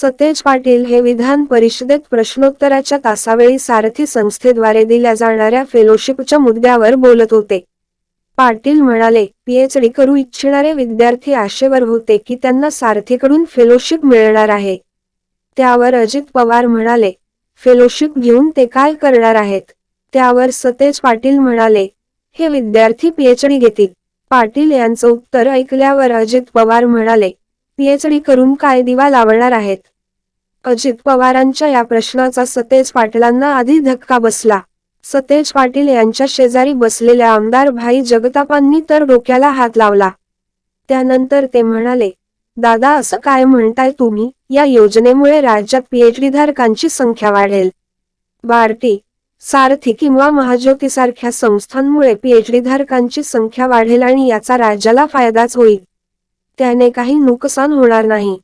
सतेज पाटील हे विधान परिषदेत प्रश्नोत्तराच्या तासावेळी सारथी संस्थेद्वारे दिल्या जाणाऱ्या फेलोशिपच्या मुद्द्यावर बोलत होते. पाटील म्हणाले पीएचडी करू इच्छिणारे विद्यार्थी आशेवर होते की त्यांना सारथीकडून फेलोशिप मिळणार आहे. त्यावर अजित पवार म्हणाले फेलोशिप घेऊन ते काय करणार आहेत? त्यावर सतेज पाटील म्हणाले हे विद्यार्थी पीएचडी घेतील. पाटील यांचं उत्तर ऐकल्यावर अजित पवार म्हणाले पीएचडी करून काय दिवा लावणार आहेत? अजित पवारांच्या या प्रश्नाचा सतेज पाटलांना आधी धक्का बसला. सतेज पाटील यांच्या शेजारी बसलेल्या आमदार भाई जगतापांनी तर डोक्याला हात लावला. त्यानंतर ते म्हणाले दादा असं काय म्हणताय तुम्ही? या योजनेमुळे राज्यात पीएचडी धारकांची संख्या वाढेल. बार्टी सारथी किंवा महाज्योतीसारख्या संस्थांमुळे पीएचडी धारकांची संख्या वाढेल आणि याचा राज्याला फायदाच होईल. त्याने काही नुकसान होणार नाही.